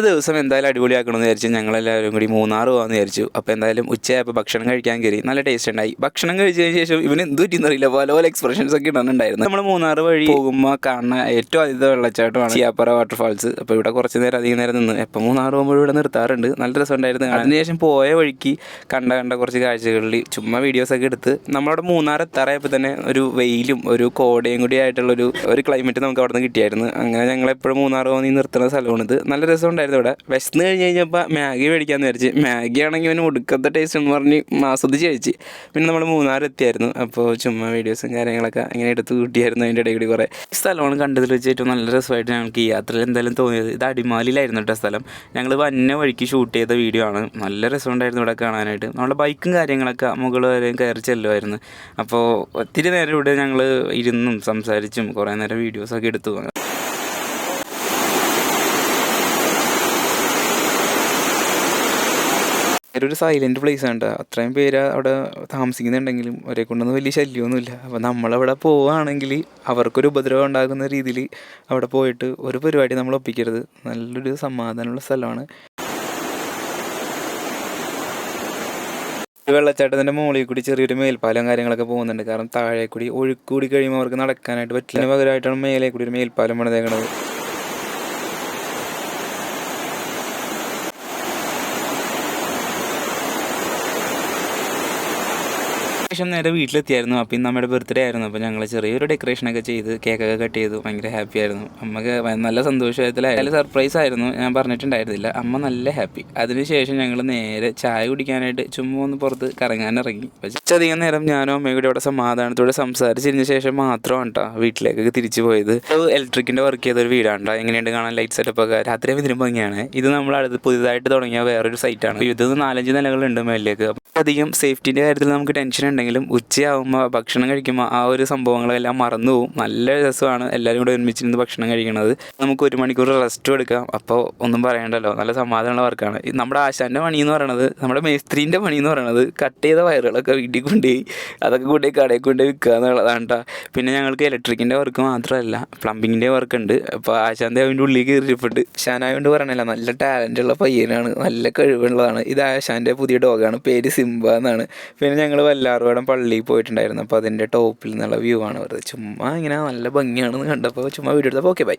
ഒരു ദിവസം എന്തായാലും അടിപൊളിയാക്കണമെന്ന് വിചാരിച്ചു ഞങ്ങളെല്ലാവരും കൂടി മൂന്നാർ പോകാമെന്ന് വിചാരിച്ചു. അപ്പോൾ എന്തായാലും ഉച്ചയായപ്പോൾ ഭക്ഷണം കഴിക്കാൻ കയറി നല്ല ടേസ്റ്റ് ഉണ്ടായി. ഭക്ഷണം കഴിച്ചതിന് ശേഷം ഇവന് എന്ത് പറ്റിയെന്നറിയില്ല പല പല എക്സ്പ്രഷൻസ് ഒക്കെ ഉണ്ടെന്നുണ്ടായിരുന്നു നമ്മൾ മൂന്നാർ വഴി പോകുമ്പോൾ കാണുന്ന ഏറ്റവും ആദ്യത്തെ വെള്ളച്ചാട്ടമാണ് ചിയാപ്പറ വാട്ടർഫാൾസ് അപ്പോൾ ഇവിടെ കുറച്ച് നേരം അധികം നേരം നിന്ന്. എപ്പോൾ മൂന്നാർ പോകുമ്പോൾ ഇവിടെ നിർത്താറുണ്ട്. നല്ല രസമുണ്ടായിരുന്നു. അതിനുശേഷം പോയ വഴിക്ക് കണ്ട കണ്ട കുറച്ച് കാഴ്ചകളിൽ ചുമ്മാ വീഡിയോസൊക്കെ എടുത്ത് നമ്മളവിടെ മൂന്നാർ എത്താറായപ്പോൾ തന്നെ ഒരു വെയിലും ഒരു കോടയും കൂടി ആയിട്ടുള്ളൊരു ഒരു ക്ലൈമറ്റ് നമുക്ക് അവിടെ നിന്ന് കിട്ടിയായിരുന്നു. അങ്ങനെ ഞങ്ങൾ എപ്പോഴും മൂന്നാർ പോകുന്ന നിർത്തുന്ന സ്ഥലമാണിത്. നല്ല രസമുണ്ടായിരുന്നു. ഇവിടെ. വിശന്ന് കഴിഞ്ഞ് കഴിഞ്ഞപ്പോൾ മാഗി മേടിക്കാമെന്ന് വിചാരിച്ച്. മാഗി ആണെങ്കിൽ അവന് ഒടുക്കത്തെ ടേസ്റ്റ് എന്ന് പറഞ്ഞ് ആസ്വദിച്ച് കഴിച്ച്. പിന്നെ നമ്മൾ മൂന്നാർ എത്തിയായിരുന്നു. അപ്പോൾ ചുമ്മാ വീഡിയോസും കാര്യങ്ങളൊക്കെ അങ്ങനെ എടുത്ത് കൂട്ടിയായിരുന്നു അതിന്റെ ഇടയിൽ കൂടി കുറേ സ്ഥലമാണ് കണ്ടതിൽ വെച്ച് ഏറ്റവും നല്ല രസമായിട്ട് ഞങ്ങൾക്ക് ഈ യാത്രയിൽ എന്തായാലും തോന്നിയത്. ഇത് അടിമാലിയിലായിരുന്നു കേട്ടോ സ്ഥലം. ഞങ്ങൾ വന്നെ വഴിക്ക് ഷൂട്ട് ചെയ്ത വീഡിയോ ആണ്. നല്ല രസമുണ്ടായിരുന്നു ഇവിടെ കാണാനായിട്ട്. നമ്മുടെ ബൈക്കും കാര്യങ്ങളൊക്കെ മുകൾ വരെയും കയറി ചെല്ലുമായിരുന്നു. അപ്പോൾ ഒത്തിരി നേരം ഇവിടെ ഞങ്ങൾ ഇരുന്നും സംസാരിച്ചും കുറേ നേരം വീഡിയോസൊക്കെ എടുത്തു. ഒരു സൈലന്റ് പ്ലേസ് ആണ്. അത്രയും പേര് അവിടെ താമസിക്കുന്നുണ്ടെങ്കിലും അവരെ കൊണ്ടൊന്നും വലിയ ശല്യമൊന്നുമില്ല അപ്പോൾ നമ്മളവിടെ പോവുകയാണെങ്കിൽ അവർക്കൊരു ഉപദ്രവം ഉണ്ടാകുന്ന രീതിയിൽ അവിടെ പോയിട്ട് ഒരു പരിപാടി നമ്മൾ ഒപ്പിക്കരുത്. നല്ലൊരു സമാധാനമുള്ള സ്ഥലമാണ്. വെള്ളച്ചാട്ടത്തിന്റെ മുകളിൽ കൂടി ചെറിയൊരു മേൽപ്പാലം കാര്യങ്ങളൊക്കെ പോകുന്നുണ്ട്. കാരണം താഴെ കൂടി ഒഴുക്കൂടി കഴിയുമ്പോൾ അവർക്ക് നടക്കാനായിട്ട് പറ്റില്ല. പകരമായിട്ടാണ് മേലെ കൂടി ഒരു മേൽപ്പാലം പണിതേക്കണത്. ശേഷം നേരെ വീട്ടിലെത്തിയായിരുന്നു. അപ്പം നമ്മുടെ ബർത്ത്ഡേ ആയിരുന്നു. അപ്പോൾ ഞങ്ങൾ ചെറിയൊരു ഡെക്കറേഷനൊക്കെ ചെയ്ത് കേക്കൊക്കെ കട്ട് ചെയ്തു. ഭയങ്കര ഹാപ്പി ആയിരുന്നു. അമ്മയ്ക്ക് നല്ല സന്തോഷത്തിലായാലും സർപ്രൈസ് ആയിരുന്നു. ഞാൻ പറഞ്ഞിട്ടുണ്ടായിരുന്നില്ല. അമ്മ നല്ല ഹാപ്പി അതിനുശേഷം ഞങ്ങൾ നേരെ ചായ കുടിക്കാനായിട്ട് ചുമ്മാ ഒന്ന് പുറത്ത് കറങ്ങാനിറങ്ങി. കുറച്ചധികം നേരം ഞാനും അമ്മയും കൂടി അവിടെ സമാധാനത്തോടെ സംസാരിച്ചിരുന്ന ശേഷം മാത്രമാണ് കേട്ടോ വീട്ടിലേക്കൊക്കെ തിരിച്ചു പോയത്. ഇലക്ട്രിക്കിന്റെ വർക്ക് ചെയ്ത ഒരു വീടാണ് കേട്ടോ എങ്ങനെയുണ്ട് കാണാൻ ലൈറ്റ് സെറ്റപ്പ് ഒക്കെ? രാത്രി ഇതിനും ഭംഗിയാണ്. ഇത് നമ്മൾ അടുത്ത് പുതിയതായിട്ട് തുടങ്ങിയ വേറൊരു സൈറ്റാണ് ഇത് നാലഞ്ച് നിലകളുണ്ട് മേലിലേക്ക് അധികം സേഫ്റ്റിന്റെ കാര്യത്തിൽ നമുക്ക് ടെൻഷൻ ഉണ്ടെങ്കിലും ഉച്ചയാകുമ്പോൾ ഭക്ഷണം കഴിക്കുമ്പോൾ ആ ഒരു സംഭവങ്ങളെല്ലാം മറന്നു പോകും നല്ല രസമാണ് എല്ലാവരും കൂടെ ഒരുമിച്ചിരുന്ന് ഭക്ഷണം കഴിക്കുന്നത് നമുക്ക് ഒരു മണിക്കൂർ റെസ്റ്റ് എടുക്കാം. അപ്പോൾ ഒന്നും പറയണ്ടല്ലോ. നല്ല സമാധാനമുള്ള വർക്കാണ്. നമ്മുടെ ആശാന്റെ പണി എന്ന് പറയണത് നമ്മുടെ മേസ്ത്രീന്റെ പണി എന്ന് പറയണത് കട്ട് ചെയ്ത വയറുകളൊക്കെ വീട്ടിൽ കൊണ്ടുപോയി അതൊക്കെ കൊണ്ടുപോയി കടയിൽ കൊണ്ടുപോയി വിൽക്കുക എന്നുള്ളതാണ് കേട്ടോ പിന്നെ ഞങ്ങൾക്ക് ഇലക്ട്രിക്കിന്റെ വർക്ക് മാത്രമല്ല പ്ലംബിങ്ങിന്റെ വർക്ക് ഉണ്ട്. അപ്പോൾ ആശാന്റെ അവന്റെ ഉള്ളിൽ കയറിപ്പെട്ട് ഷാനായോണ്ട് പറയണല്ല നല്ല ടാലന്റ് ഉള്ള പയ്യനാണ്. നല്ല കഴിവുള്ളതാണ്. ഇത് ആശാന്റെ പുതിയ ഡോഗാണ് പേര് സിംബ എന്നാണ്. പിന്നെ ഞങ്ങൾ വല്ലാറുപാടം പള്ളിയിൽ പോയിട്ടുണ്ടായിരുന്നു. അപ്പോൾ അതിന്റെ ടോപ്പിൽ നിന്നുള്ള വ്യൂ ആണ് വെറുതെ. ചുമ്മാ ഇങ്ങനെ നല്ല ഭംഗിയാണെന്ന് കണ്ടപ്പോൾ ചുമ്മാ വീഡിയോ എടുത്തപ്പോൾ ഓക്കെ ബൈ